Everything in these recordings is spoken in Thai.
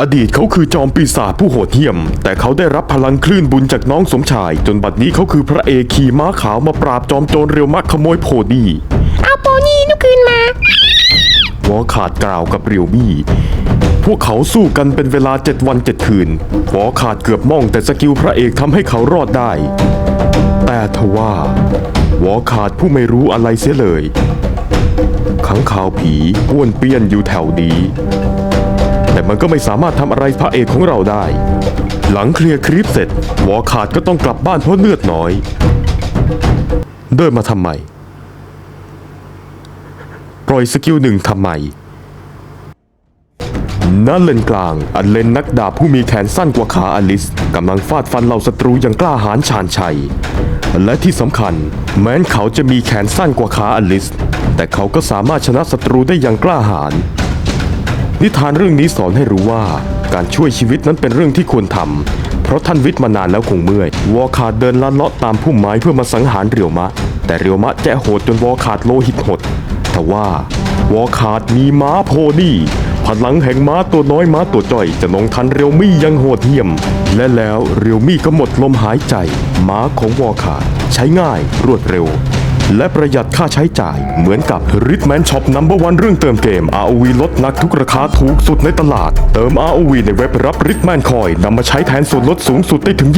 อดีตเขาคือจอมปีศาจผู้โหดเหี้ยม แต่เขาได้รับพลังคลื่นบุญจากน้องสมชาย จนบัดนี้เขาคือพระเอกขี่ม้าขาวมาปราบจอมโจรเรียวมักขโมยโพนี่เอาโปนี่นุกคืนมาวอขาดกล่าวกับเรียวมี่พวกเขาสู้กันเป็นเวลาเจ็ดวันเจ็ดคืนวอขาดเกือบม่องแต่สกิลพระเอกทำให้เขารอดได้ แต่ทว่าวอขาดผู้ไม่รู้อะไรเสียเลยขังข่าวผีป้วนเปี้ยนอยู่แถวนี้แต่ มันก็ไม่สามารถทำอะไรพระเอกของเราได้ หลังเคลียร์คลิปเสร็จวอขาดก็ต้องกลับบ้านเพราะเลือดน้อย เดินมาทำไม ปล่อยสกิลหนึ่งทำไมณเลนกลาง อันเลนนักดาบผู้มีแขนสั้นกว่าขาอลิสกำลังฟาดฟันเหล่าศัตรูอย่างกล้าหาญชาญชัย และที่สำคัญ แม้นเขาจะมีแขนสั้นกว่าขาอลิส แต่เขาก็สามารถชนะศัตรูได้อย่างกล้าหาญ นิทานเรื่องนี้สอนให้รู้ว่า การช่วยชีวิตนั้นเป็นเรื่องที่ควรทำเพราะท่านวิทย์มานานแล้วคงเมื่อย วอขาดเดินลัดเลาะตามพุ่มไม้เพื่อมาสังหารเรียวมะ แต่เรียวมะแจ้โหดจนวอขาดโลหิตหดทว่าวอขาดมีม้าโพนี่พลังแห่งม้าตัวน้อยม้าตัวจ่อย จะลงทันเรียวมี่ยังโหดเหี้ยม และแล้วเรียวมี่ก็หมดลมหายใจ ม้าของวอขาด ใช้ง่ายรวดเร็ว และประหยัดค่าใช้จ่าย เหมือนกับ Ritman Shop Number One เรื่องเติมเกม ROV ลดหนักทุกราคาถูกสุดในตลาด เติม ROV ในเว็บรับ Ritman Coin นำมาใช้แทนส่วนลดสูงสุดได้ถึง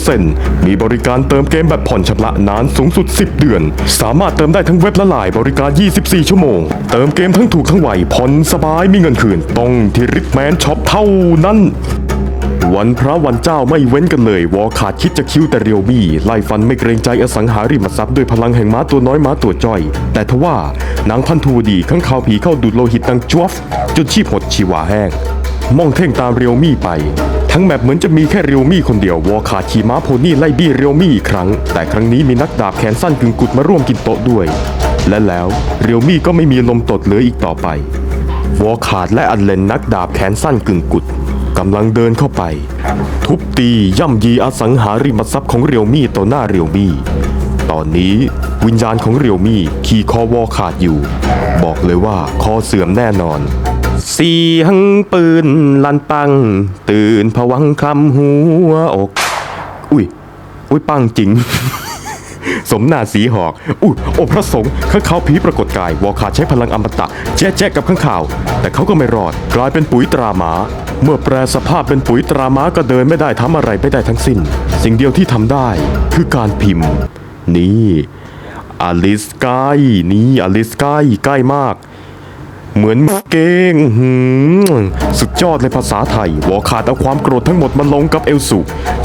25%มีบริการเติมเกมแบบผ่อนชำระนานสูงสุด 10 เดือน สามารถเติมได้ทั้งเว็บและไลน์บริการ 24 ชั่วโมง เติมเกมทั้งถูกทั้งไวผ่อนสบายมีเงินคืนต้องที่ Ritman Shop เท่านั้น วันพระวันเจ้าไม่เว้นกันเลยวอขาดคิดจะคิ้วแต่เรียวมี่ไล่ฟันไม่เกรงใจอสังหาริมทรัพย์ด้วยพลังแห่งม้าตัวน้อยม้าตัวจ้อย แต่ทว่านางพันธุวดีข้างข่าวผีเข้าดูดโลหิตดังจวฟจนชีพหดชีวาแห้งมองเท่งตามเรียวมี่ไป ทั้งแมปเหมือนจะมีแค่เรียวมี่คนเดียววอขาดขี่ม้าโพนี่ไล่บี้เรียวมี่อีกครั้ง แต่ครั้งนี้มีนักดาบแขนสั้นกึ่งกุดมาร่วมกินโต๊ะด้วย และแล้วเรียวมี่ก็ไม่มีลมตดเหลืออีกต่อไปวอขาดและอันเลนนักดาบแขนสั้นกึ่งกุด กำลังเดินเข้าไป ทุบตีย่ำยีอสังหาริมทรัพย์ของเรียวมี่ต่อหน้าเรียวมี่ตอนนี้วิญญาณของเรียวมี่ขี่คอวอขาดอยู่ บอกเลยว่าคอเสื่อมแน่นอน เสียงปืนลันปัง ตื่นผวังคลำหัวอก อุ้ยอุ้ยปังจริง สมนาสีหอก อุ้ยโอ้พระสงฆ์ข้างข่าผีปรากฏกายวอขาดใช้พลังอมตะแจ๊ะแจ๊ะกับข้างข่าว แต่เขาก็ไม่รอด กลายเป็นปุ๋ยตรามา เมื่อแปลสภาพเป็นปุ๋ยตรามาก็เดินไม่ได้ทำอะไรไม่ได้ทั้งสิ้น สิ่งเดียวที่ทำได้คือการพิมพ์ นี่อลิสใกล้นี่อลิสใกล้ใกล้มาก เหมือนเก่งหืมสุดยอดเลยภาษาไทยวอขาดเอาความโกรธทั้งหมดมาลงกับเอลสุ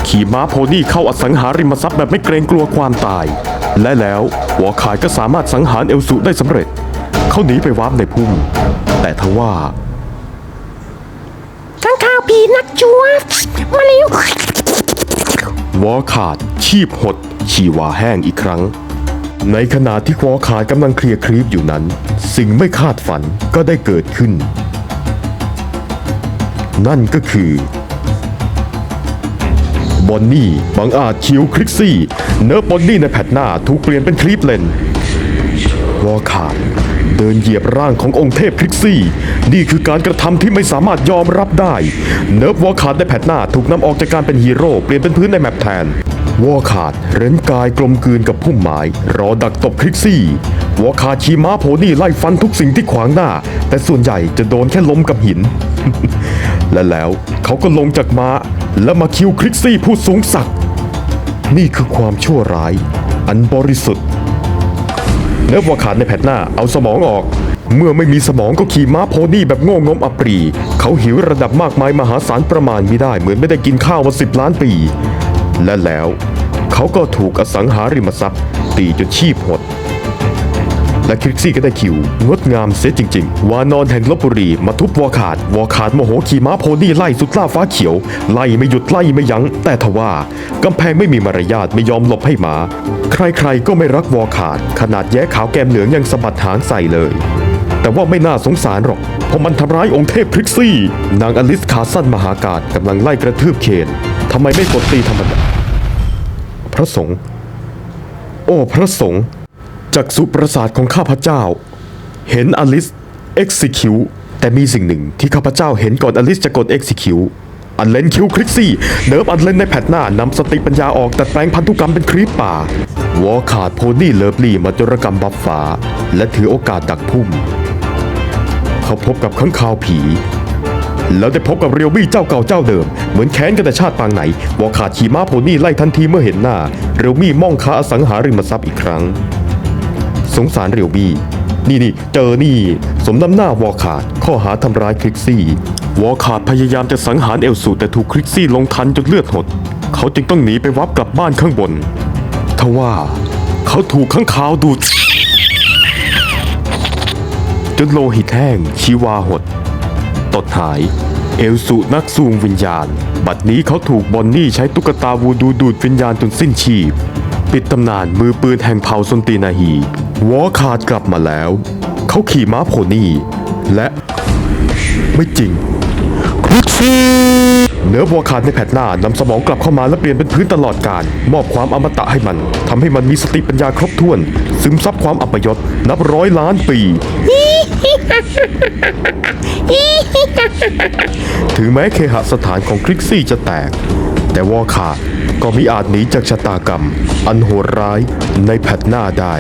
ขี่ม้าโพนี่เข้าอสังหาริมทรัพย์แบบไม่เกรงกลัวความตาย และแล้ววอขาดก็สามารถสังหารเอลสุได้สำเร็จ เขาหนีไปวาร์ปในพุ่ม แต่ทว่าข้างข่าวผีนักจัวมาเร็ววอขาดชีพหดชีวาแห้งอีกครั้ง ในขณะที่วอขาดกำลังเคลียร์ครีปอยู่นั้น สิ่งไม่คาดฝันก็ได้เกิดขึ้น นั่นก็คือบอนนี่บังอาจคิวคริกซี่ เนื้อบอนนี่ในแพทหน้าถูกเปลี่ยนเป็นคลิปเลนวอขาดเดินเหยียบร่างขององค์เทพคริกซี่ นี่คือการกระทำที่ไม่สามารถยอมรับได้ เนิร์ฟวอขาดในแพทหน้าถูกนำออกจากการเป็นฮีโร่เปลี่ยนเป็นพื้นในแมปแทน วอขาดเร้นกายกลมกลืนกับพุ่มไม้รอดักตบคริกซี่ วอขาดขี่ม้าโพนี่ไล่ฟันทุกสิ่งที่ขวางหน้า แต่ส่วนใหญ่จะโดนแค่ล้มกับหิน และแล้วเขาก็ลงจากม้า แล้วมาคิวคริกซี่ผู้สูงศักดิ์นี่คือความชั่วร้าย อันบริสุทธิ์เนื้อวัวขาดในแผ่นหน้าเอาสมองออกเมื่อไม่มีสมองก็ขี่ม้าโพนี่แบบโง่งมอัปรี เขาหิวระดับมากมายมหาศาลประมาณไม่ได้เหมือนไม่ได้กินข้าวมาสิบล้านปี และแล้วเขาก็ถูกอสังหาริมทรัพย์ ตีจนชีพหด และคริกซี่ก็ได้คิว งดงามเสียจริง ๆ วานอนแห่งลบบุรีมาทุบวอขาด วอขาดโมโหขี่ม้าโพนี่ไล่สุดล่าฟ้าเขียว ไล่ไม่หยุดไล่ไม่ยัง้ง แต่ทว่ากำแพงไม่มีมารยาทไม่ยอมหลบให้หมา ใครๆก็ไม่รักวอขาด ขนาดแย้ขาวแกมเหลืองยังสะบัดหางใส่เลย แต่ว่าไม่น่าสงสารหรอกเพราะมันทำร้ายองค์เทพคริกซี่ นางอลิสขาสั้นมหากาศกำลังไล่กระทืบเคนทำไมไม่กดตีธรรมดา พระสงฆ์โอ้พระสงฆ์จากสุประสาทของข้าพเจ้า เห็นอลิส execute แต่แต่มีสิ่งหนึ่งที่ข้าพเจ้าเห็นก่อนอลิสจะกด execute อันเลนคิวคลิกซี่เนิร์ฟอันเลนในแพทหน้านำสติปัญญาออกแต่แปลงพันธุกรรมเป็นครีปป่าวอขาดโพนี่เลิฟลี่มาจรกรรมบัฟฟ้า และถือโอกาสดักพุ่ม เขาพบกับข้างคาวผี แล้วได้พบกับเรียวบี้เจ้าเก่าเจ้าเดิม เหมือนแค้นกันแต่ชาติปางไหนวอขาดขี่ม้าโพนี่ไล่ทันทีเมื่อเห็นหน้า เรียวมี่ม่องคาอสังหาริมทรัพย์อีกครั้ง สงสารเรียวบี้นี่นี่เจอนี่ สมน้ำหน้าวอขาดข้อหาทำร้ายคลิกซี่ วอขาดพยายามจะสังหารเอลสูแต่ถูกคลิกซี่ลงทันจนเลือดหด เขาจึงต้องหนีไปวับกลับบ้านข้างบนทว่า เขาถูกข้างคาวดูดจนโลหิตแห้งชีวาหด ตดหาย เอลสุนักสูงวิญญาณ บัดนี้เขาถูกบอนนี่ใช้ตุ๊กตาวูดูดูดวิญญาณจนสิ้นชีพ ปิดตำนานมือปืนแห่งเผ่าซนตีนาฮีวอขาดกลับมาแล้ว เขาขี่ม้าโพนี่ และไม่จริงเนื้อวัวขาดในแผ่นหน้านำสมองกลับเข้ามาและเปลี่ยนเป็นพื้นตลอดการ มอบความอมตะให้มันทำให้มันมีสติปัญญาครบถ้วน ซึมซับความอัปยศนับร้อยล้านปี ถึงแม้เคหสถานของคริกซี่จะแตก แต่วอลขาดก็มิอาจหนีจากชะตากรรม อันโหดร้ายในแพทหน้าได้